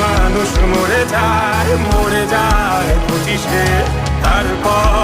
মানুষ মরে যায় মরে যায় পঁচিশে তারপর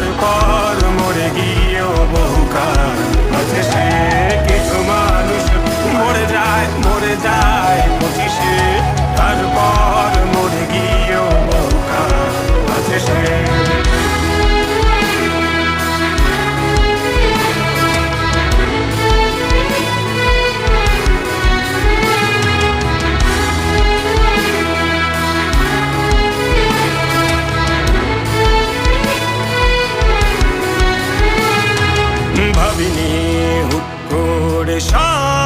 তারপর মরে গিয়েও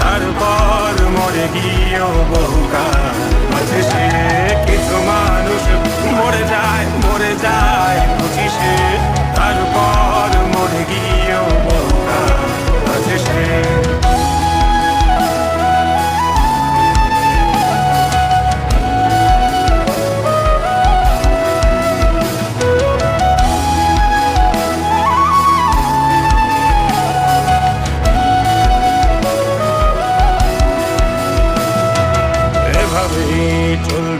তারপর মরে গিয়েও বহুকাল। মাঝে সে কিছু মানুষ মরে যায় মরে যায়।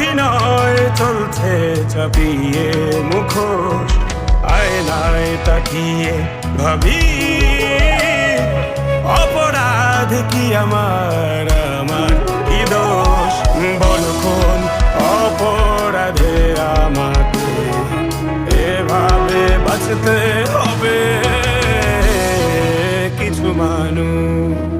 অভিনয় চলছে চাপিয়ে মুখোশ, আয়নায় তাকিয়ে ভাবি, অপরাধ কি আমার আমার কি দোষ? বলখন অপরাধে আমাকে এভাবে বাঁচতে হবে? কিছু মানুষ